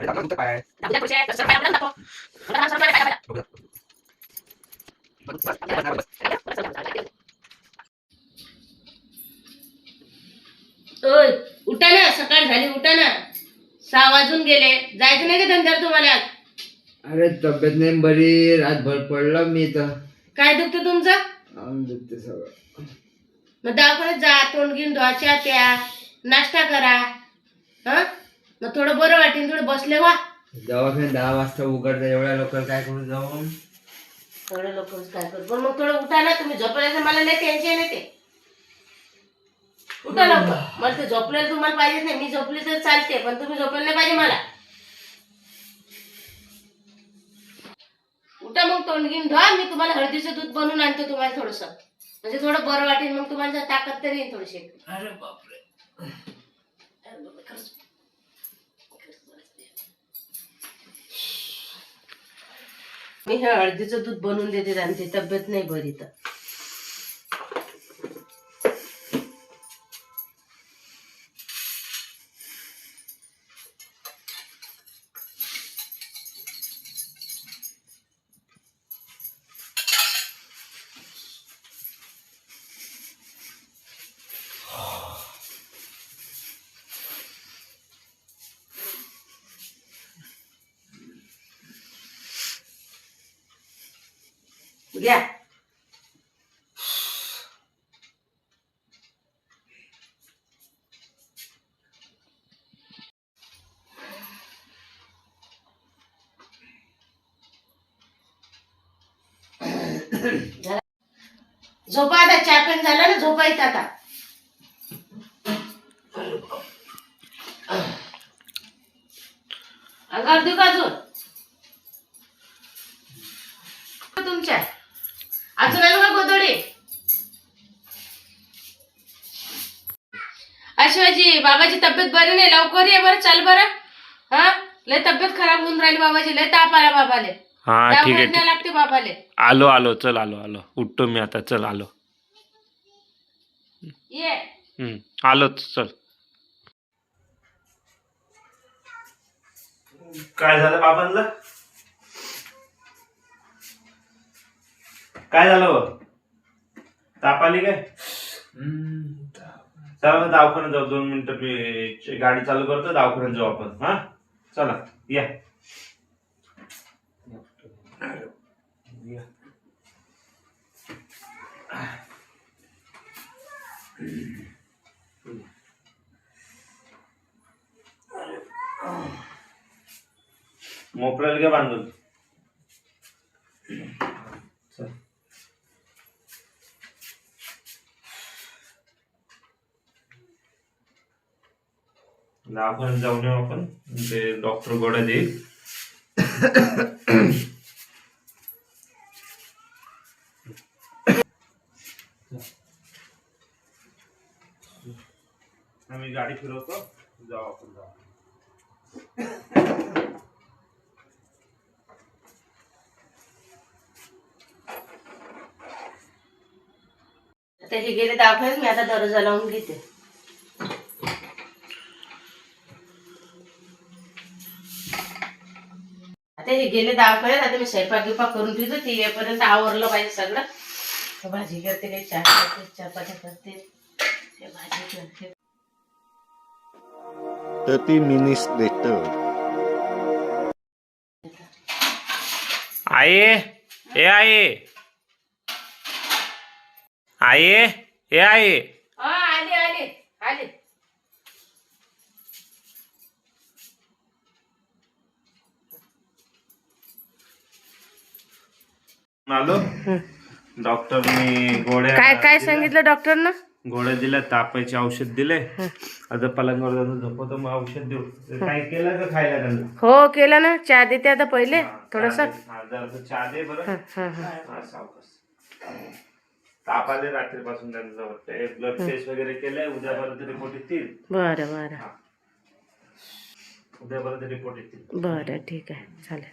हा. ओय उठा ना सकाळ झाली उठा ना सहा वाजून गेले. जायचं नाही का धंद्याला तुम्हाला? अरे तब्येत नाही बरी. रातभर पडला मी तर काय दुखतं तुमचं? आम दुखते सगळं. मग दवाखान्यात जा तोंड घेऊन धुवाच्या प्या नाश्ता करा. हा? मग थोडं बरं वाटेल थोडं बसले वा दवाखान्यात दहा वाजता उघडता एवढ्या लवकर काय करू जाऊन? थोडं लोक काय कर? पण मग थोडं उठा ना तुम्ही. झोपल्याचं मला नाही टेन्शन येते. उठा लवकर मला ते झोपलेलं तुम्हाला पाहिजे नाही. मी झोपली तर चालते पण तुम्ही झोपलेलं नाही पाहिजे मला. उठा मग तोंड घेऊन धुवा. मी तुम्हाला हळदीचं दूध बनवून आणतो तुम्हाला थोडस. म्हणजे थोडं बरं वाटेल मग तुम्हाला जरा ताकद तरी येईल थोडीशी. अरे बापरे. मी हे हळदीचं दूध बनवून देते त्यांची तब्येत नाही बरी तर. घ्या. झोपा आता चहा पण झाला ना झोपा येत आता. अंगावर देऊ का अजून तुमच्या. अजून आलो का गोदडे शिवाजी बाबाची तब्येत बरी नाही. लवकर ये बरं चाल बरं. हा? लय तब्येत खराब होऊन राहिली बाबाची लय ताप आला बाबाले. हा ठीक आहे ठीक. लागते बाबाले. आलो आलो चल आलो आलो. उठतो मी आता चल आलो. ये. हम्म, आलोच चल. काय झालं बाबांना काय झालं हो? ताप आली काय? चला मग दवाखान्यात जाऊ. दोन मिनिटं मी गाडी चालू करतो दवाखान्यात जाऊ आपण. हा? चला या. या. मोकळ्याला घ्या बांधून. दवाखान्यात जाऊन येऊ आपण. ते डॉक्टर गोळ्या देईल. आम्ही गाडी फिरवतो. जाऊ आपण जाऊ आता हे गेले दवाखान्यात मी आता दरवाजा लावून घेते. आता हे गेले दवाखान्यात आता मी स्वयंपाक गिपाक करून ठेवतो ती येईपर्यंत आवरलं पाहिजे सगळं. भाजी करते काही चहा करते चपात्या करते ते भाजी करते. 30 minutes later. आये ए आये आये ए आये हा आले आले आले आलो. डॉक्टरनी गोळ्या काय काय. सांगितलं डॉक्टरनं गोळ्या दिल्या तापायचे औषध दिले. आता पलंगावर जाऊन झोपतो मग औषध देऊ. काय केलं का खायला त्यांना? हो केलं ना. चहा देते आता पहिले थोडस. हा, जरासं चहा दे बरं. हा, सावकाश. ताप आले रात्रीपासून त्यांचं वाटतं ब्लड टेस्ट वगैरे केलंय उद्यापर्यंत रिपोर्ट येतील. बरं बरं. उद्यापर्यंत रिपोर्ट येतील. बरं ठीक आहे. चालेल.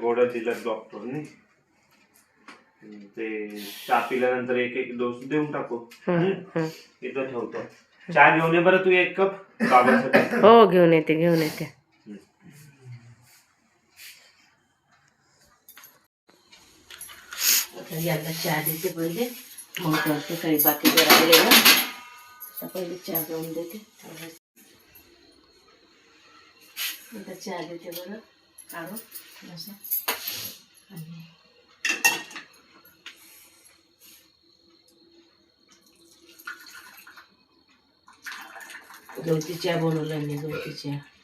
गोड दिलं डॉक्टरनी ते चहा पिल्यानंतर एक एक डोस देऊन टाकू. इथं ठेवतो. चहा घेऊन ये बरं तू एक कप हो घेऊन येते घेऊन येते. यांना चहा देते पहिले. मग काही बाकी राहिले ना पहिले चहा घेऊन देते. चहा देते बरं. काढून थोडासा आणि गवती चहा बनवला मी गवती चहा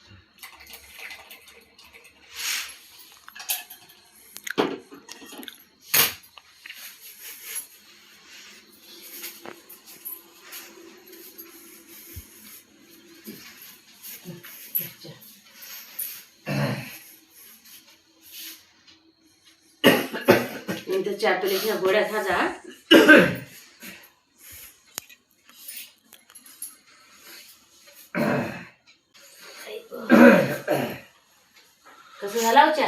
नंतर चहा पिले घ्या गोड्या खाजा. कसं झाला हो चहा?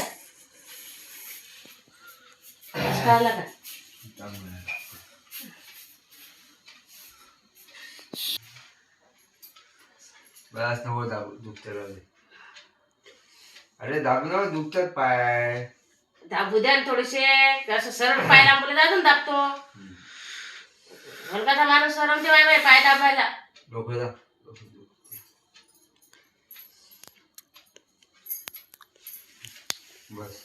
का? बस नको हो दाबू अरे दाबू ना हो, दुखतात पाय. दाबू द्या ना थोडेसे. असं सरळ पाय दाबले अजून दाबतो. हलकाचा माणूस सरमते बाय बाय पाय दाबायला. डोकं दाब डोकं दुखते. बस.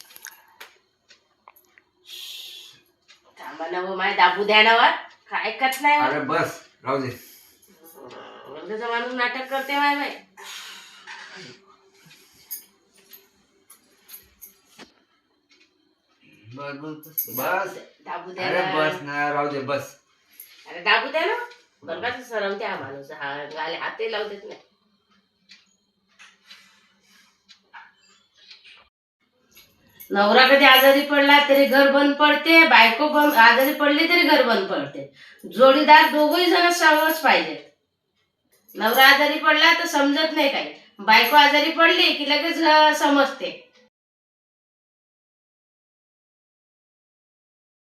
थांबा ना हो माय दाबू द्या ना वर काय ऐकत नाही अरे बस राहू दे. हलकाचा माणूस नाटक करते बाय बाय बस. बस बस दाबू द्या अरे ना. बस ना राहू दे बस. अरे दाबू द्या ना. बरं सरमते हा माणूस हा गाले हाते लावू देत नाही. नवरा कधी आजारी पडला तरी घर बंद पडते बायको बंद आजारी पडली तरी घर बंद पडते. जोडीदार दोघही जण समज पाहिजेत. नवरा आजारी पडला तर समजत नाही काही. बायको आजारी पडली की लगेच अं, समजते.